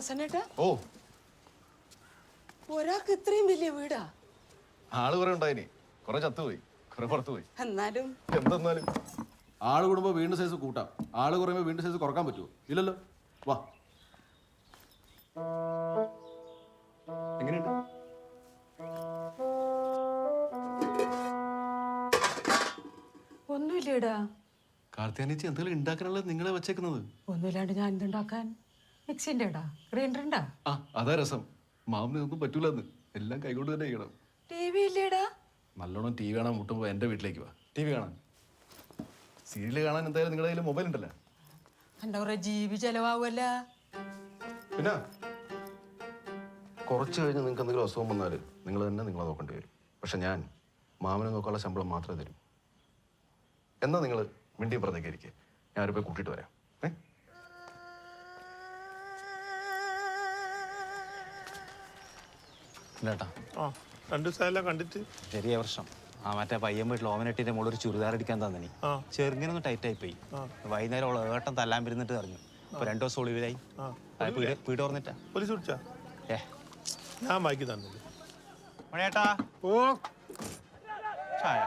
പ്രസന്നേട്ടാ? ഓ. ഒരാൾക്ക് ഇത്രയും വലിയ വീടാ? ആൾ കുറെ ഉണ്ടായിനി. കുറെ ചത്തുപോയി. കുറെ പുറത്തുപോയി. എന്നാലും. എന്തെന്നാലും. ആൾ കൂടുമ്പോ വീണ്ടും സൈസ് കൂട്ടാം. ആൾ കുറയുമ്പോൾ വീണ്ടും സൈസ് കുറയ്ക്കാൻ പറ്റുമോ ഇല്ലല്ലോ. വാ. എങ്ങനെയുണ്ട്? ഒന്നുമില്ലേടാ. കാർത്തിയാനിച്ച് എന്തെങ്കിലും ഉണ്ടാക്കാനുള്ളത് നിങ്ങളെ വെച്ചേക്കുന്നത്? ഒന്നുമില്ലാണ്ട് ഞാൻ എന്തുണ്ടാക്കാൻ? ഗ്രൈൻഡർ ഉണ്ടാ ആ അതാ രസം. മാമിന് ഒന്നും പറ്റൂലെന്ന്. എല്ലാം കൈകൊണ്ട് തന്നെ ചെയ്യണം. ടി വി ഇല്ലേടാ? നല്ലോണം ടി വി കാണാൻ മുട്ടുമ്പോൾ എന്റെ വീട്ടിലേക്ക് വാ. ടി വി കാണാൻ. സീരിയൽ കാണാൻ എന്തായാലും നിങ്ങളുടെ കയ്യിൽ മൊബൈൽ ഉണ്ടല്ലോ? പറയാ ജീവി ചെലവാകുമല്ല പിന്നെ? കുറച്ച് കഴിഞ്ഞ് നിങ്ങൾക്ക് എന്തെങ്കിലും അസുഖം വന്നാൽ നിങ്ങൾ തന്നെ നിങ്ങളെ നോക്കേണ്ടി വരും. പക്ഷെ ഞാൻ മാമനെ നോക്കാനുള്ള ശമ്പളം മാത്രമേ തരും. എന്നാ നിങ്ങൾ മിണ്ടിയും പറഞ്ഞേക്കായിരിക്കും ഇരിക്കുക ഞാനൊരു പോയി കൂട്ടിയിട്ട് വരാം. ഇല്ലേട്ടാ. ആ രണ്ട് ദിവസമെല്ലാം കണ്ടിട്ട്? ചെറിയ വർഷം ആ മറ്റേ പയ്യൻ വീട്ടിൽ ഓമനട്ടിന്റെ മുകളിൽ ഒരു ചുരിദാർ അടിക്കാൻ തന്നെ ആ. ഒന്ന് ടൈറ്റ് ആയി പോയി വൈകുന്നേരം അവൾ ഏട്ടൻ തല്ലാൻ പിരുന്നിട്ട് പറഞ്ഞു അപ്പൊ രണ്ടു ദിവസം ഒളിവിലായി. ആ. പോലീസ് ഏ. ഞാൻ ബാക്കി തന്നില്ല. മണിയേട്ടാ ഓ. ചായ.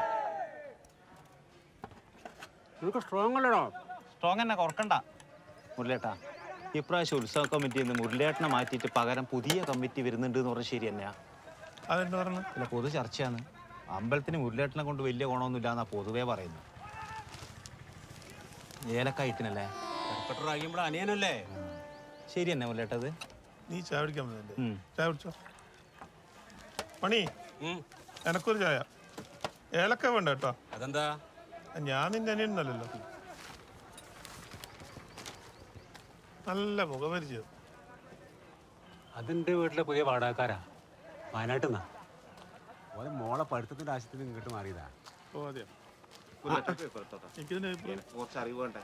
നിനക്ക് സ്ട്രോങ് അല്ലടോ? സ്ട്രോങ് തന്നെ കുറക്കണ്ട. മുരളിയേട്ടാ. ഇപ്രാവശ്യം ഉത്സവ കമ്മിറ്റിയിൽ നിന്ന് മുരളിയേട്ടനെ മാറ്റിയിട്ട് പകരം പുതിയ കമ്മിറ്റി വരുന്നുണ്ട് എന്ന് പറഞ്ഞാൽ ശരി തന്നെയാ. അതെന്താ പറഞ്ഞു? അല്ല പൊതു ചർച്ചയാണ്. അമ്പലത്തിന് മുരളിയേട്ടനെ കൊണ്ട് വലിയ ഗുണമൊന്നുമില്ല എന്നാ പൊതുവേ പറയുന്നത്. ഏലക്കായിട്ടിനല്ലേ അനിയനല്ലേ? ശരി തന്നെ മുരളിയേട്ടത് നീ ചായ കുടിക്കാൻ. ചായ കുടിച്ചോ? പണി എനക്കൊരു ചായ. ഏലക്ക വേണ്ട കേട്ടോ. അതെന്താ? ഞാൻ നിന്റെ അനിയനല്ലോ നല്ല മുഖപരിചയം അതിന്റെ വീട്ടിലെ പുതിയ വാടകക്കാരാ. വയനാട്ടിൽ നിന്നാ. ഓലെ മോളെ പഠിത്തത്തിന്റെ ആവശ്യത്തിന് ഇങ്ങോട്ട് മാറിയതാ. ഓ അതെയോ? എനിക്കിതിന്റെ അഭിപ്രായം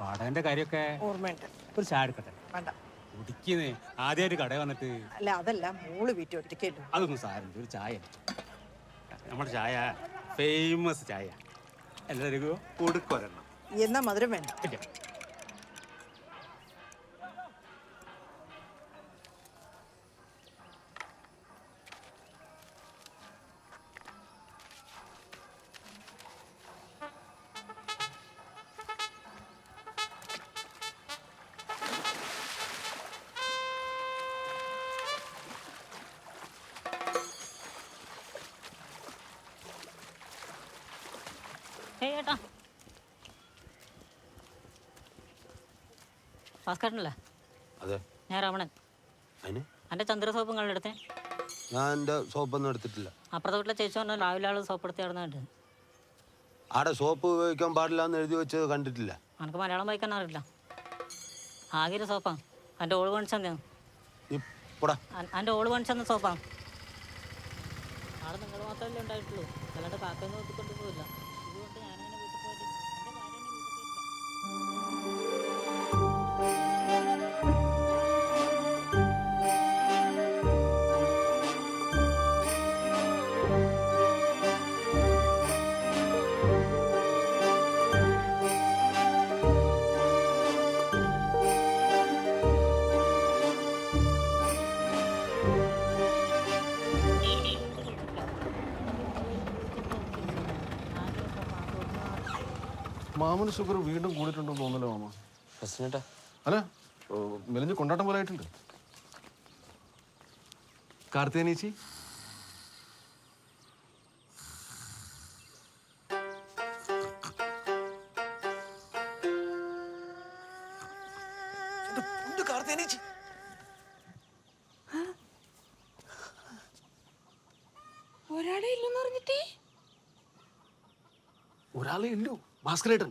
വാടകന്റെ കാര്യമൊക്കെ ഓർമ്മയുണ്ട്. ഒരു ചായ എടുക്കട്ടെ? വേണ്ട. കുടിക്കുന്നേ ആദ്യമായിട്ട് കട വന്നിട്ട് അല്ല അതല്ല മോൾ വീട്ടിൽ ഒറ്റയ്ക്കല്ലോ അതൊന്നും സാരമില്ല ഒരു ചായ നമ്മുടെ ചായ ഫേമസ് ചായ. എല്ലാവർക്കും കൊടുക്കൊരെണ്ണം എന്നാ മധുരം വേണ്ട. ഏയ് ഭാസ്കരനല്ലേ? അതെ. ഞാൻ രാവണൻ അന്റെ ചന്ദ്ര സോപ്പ് നിങ്ങളുടെ അടുത്ത് ഞാൻ എന്റെ സോപ്പൊന്നും എടുത്തിട്ടില്ല. അപ്പുറത്തെ വീട്ടിലെ ചേച്ചി പറഞ്ഞു രാവിലെ ആൾ സോപ്പ് എടുത്ത് ആടെ സോപ്പ് ഉപയോഗിക്കാൻ പാടില്ല എന്ന് എഴുതി വെച്ചത് കണ്ടിട്ടില്ല. അനക്ക് മലയാളം വായിക്കാൻ അറിയില്ല. ആകെ ഒരു സോപ്പാ. അന്റെ ഓൾ പണിച്ചെന്ന് എന്റെ ഓൾ പണിച്ചെന്ന സോപ്പാ? ആടെ നിങ്ങൾ മാത്രമല്ലേ ഉണ്ടായിട്ടുള്ളൂ. അല്ലാണ്ട് കാക്കയൊന്നും നോക്കിക്കൊണ്ട് പോയില്ല മാമന് ഷുഗർ വീണ്ടും കൂടിയിട്ടുണ്ടെന്ന് തോന്നല്ലോ മാമ? പ്രശ്നട്ടാ അല്ല മെലിഞ്ഞ് കൊണ്ടാട്ടം പോലെ ആയിട്ടുണ്ട്. കാർത്തിയാനീച്ചി ഒരാളെ ഇല്ലെന്ന് പറഞ്ഞിട്ടേ? ഒരാളെ ഇല്ലു. ഭാസ്കരേട്ടൻ.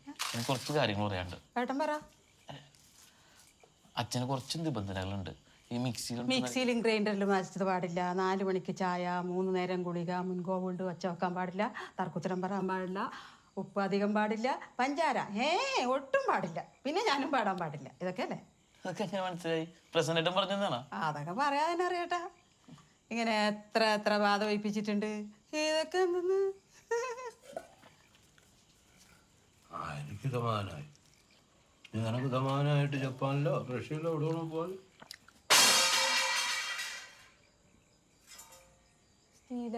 എനിക്ക് കുറച്ച് കാര്യങ്ങൾ പറയാനുണ്ട്. ഏട്ടൻ പറ. അച്ഛന് കുറച്ച് നിബന്ധനകളുണ്ട്. ഈ മിക്സിയിൽ മിക്സിയിലും ഗ്രൈൻഡറിലും അരച്ചത് പാടില്ല. നാല് മണിക്ക് ചായ മൂന്ന് നേരം ഗുളിക മുൻകോ കൊണ്ട് വച്ച വെക്കാൻ പാടില്ല തർക്കുത്തരം പറയാൻ പാടില്ല ഉപ്പ് അധികം പാടില്ല പഞ്ചാര ഏ ഒട്ടും പാടില്ല. പിന്നെ ഞാനും പാടാൻ പാടില്ല. ഇതൊക്കെ അല്ലേ? അതൊക്കെ എങ്ങനെ മനസ്സിലായി? പ്രസന്റേറ്റം പറഞ്ഞതാണോ അതൊക്കെ ഇങ്ങനെ എത്ര എത്ര ബാധ വയ്പ്പിച്ചിട്ടുണ്ട് ഇതൊക്കെ എന്തെന്ന്? ആ എനിക്ക് സമാധാനമായി നിനക്ക് സമാധാനമായിട്ട് ജപ്പാനിലോ റഷ്യയിലോ എവിടെ വേണം പോകാൻ സ്റ്റീല.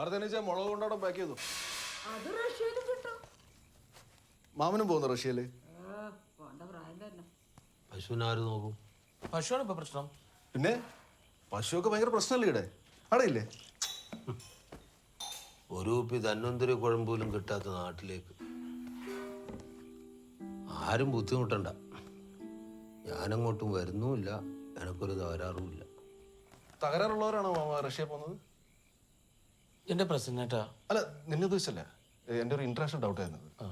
കാർത്തേനീച്ച മുളക് കൊണ്ടാടം പാക്ക് ചെയ്തു അത് റഷ്യയിലും കിട്ടും. മാമനും പോകുന്നു റഷ്യയിൽ? പോണ്ട പ്രായം തന്നെ. പശുവിനെ ആര് നോക്കും? പശുവാണ് ഇപ്പൊ പ്രശ്നം. പിന്നെ? പശുവൊക്കെ ഭയങ്കര പ്രശ്നമല്ലേ ഇവിടെ? അവിടെ ഇല്ലേ? ഒരു കുപ്പി ധന്വന്തരി കുഴമ്പോലും കിട്ടാത്ത നാട്ടിലേക്ക്. ആരും ബുദ്ധിമുട്ടണ്ട. ഞാനങ്ങോട്ടും വരുന്നുമില്ല. എനക്കൊരു തകരാറുമില്ല. തകരാറുള്ളവരാണോ മാമ റഷ്യ പോകുന്നത്? എന്റെ പ്രസന്നേട്ടാ അല്ല നിന്നെ ഉദ്ദേശിച്ചല്ല? എന്റെ ഒരു ഇൻട്രാഷൻ ഡൗട്ട് ആയിരുന്നു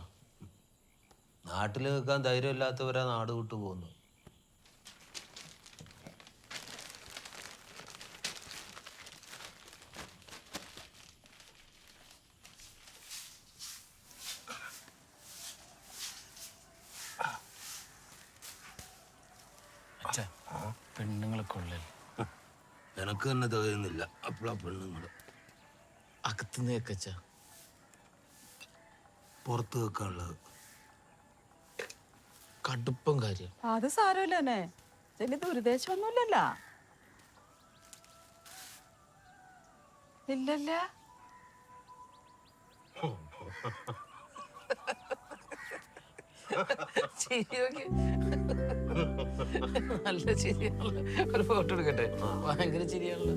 നാട്ടിൽ നിൽക്കാൻ ധൈര്യമില്ലാത്തവരാ നാട് വിട്ടു പോകുന്നു പെണ്ണുങ്ങളൊക്കെ പെണ്ണുങ്ങളെ കൊള്ളൽ എനക്ക് തന്നെ തകരുന്നില്ല. അപ്പോഴാ പെണ്ണുങ്ങൾ അകത്തുനിന്ന് കേക്കച്ചാ പുറത്ത് വെക്കാനുള്ളത് കടുപ്പം കാര്യം. അത് സാരമില്ല തന്നെ ദുരുദ്ദേശമൊന്നുമില്ലല്ലോ ഇല്ലല്ല. നല്ല ചിരിയാണല്ലോ. ഒരു ഫോട്ടോ എടുക്കട്ടെ. ഭയങ്കര ചിരിയാണല്ലോ.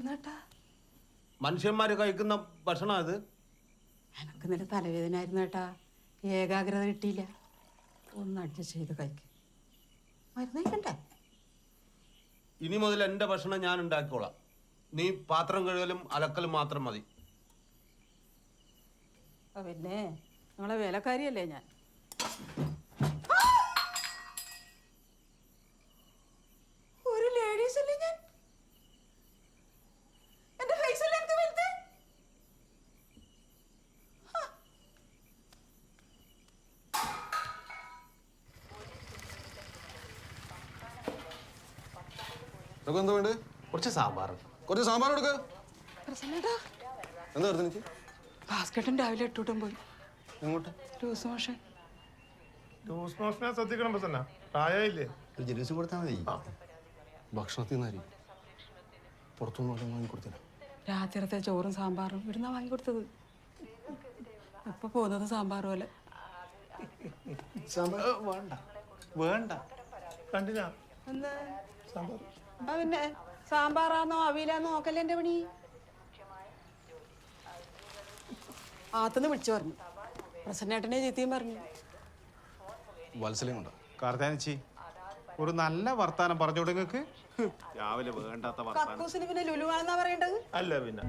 എന്നിട്ടാ മനുഷ്യന്മാര് കഴിക്കുന്ന ഭക്ഷണം അത്? എനക്ക് നിന്റെ തലവേദന ആയിരുന്നു കേട്ടാ ഏകാഗ്രത കിട്ടിയില്ല. ഒന്ന് അഡ്ജസ്റ്റ് ചെയ്ത് കഴിക്ക്. മരുന്ന് കഴിക്കണ്ടേ? ഇനി മുതൽ എന്റെ ഭക്ഷണം ഞാൻ ഉണ്ടാക്കിക്കോളാം. നീ പാത്രം കഴുകലും അലക്കലും മാത്രം മതി. പിന്നെ നിങ്ങളെ വേലക്കാരിയല്ലേ ഞാൻ ഒരു ലേഡീസ് അല്ലേ ഞാൻ എന്റെ ഫേസ് അല്ലേ എനിക്ക് വലുത് ഇതൊക്കെ എന്താ വേണ്ടത്? കുറച്ച് സാമ്പാർ. കുറച്ച് സാമ്പാർ എടുക്ക പ്രസന്നേട്ടാ എന്താ എനിക്ക് ഭാസ്കട്ടൻ രാവിലെ എട്ടൂട്ടം പോയി. എങ്ങോട്ട്? Loose motion. ലൂസ് മോഷനെ ശ്രദ്ധിക്കണം പ്രസന്ന. പ്രായമില്ലേ ഒരു ജലൂസ് കൊടുത്താൽ മതി. ഭക്ഷണത്തിൽ നിന്നാരി പുറത്തുനിന്ന് വല്ലതും വാങ്ങിക്കൊടുത്തില്ല രാത്രിത്തെ ചോറും സാമ്പാറും ഇവിടുന്ന് വാങ്ങി കൊടുത്തത്. ഇപ്പൊ പോകുന്നത് സാമ്പാർ പോലെ. വേണ്ട. വേണ്ട. കണ്ടിനാ? എന്താ? സാമ്പാർ. പിന്നെ സാമ്പാറാന്നോ അവിയിലാന്നോ നോക്കല്ലേ എന്റെ പണി? ആത്തുനിന്ന് വിളിച്ചു പറഞ്ഞു. പ്രസന്നേട്ടനെ ചീത്തയും പറഞ്ഞു. വത്സലയും കാർത്താനച്ചി കാർത്താനിച്ചി ഒരു നല്ല വർത്താനം പറഞ്ഞു കൊടുങ്ങൾക്ക് രാവിലെ വേണ്ടാത്ത വർത്താനം. കക്കൂസിന് പിന്നെ ലുലുവാണെന്നാ പറയേണ്ടത്? അല്ല പിന്നെ.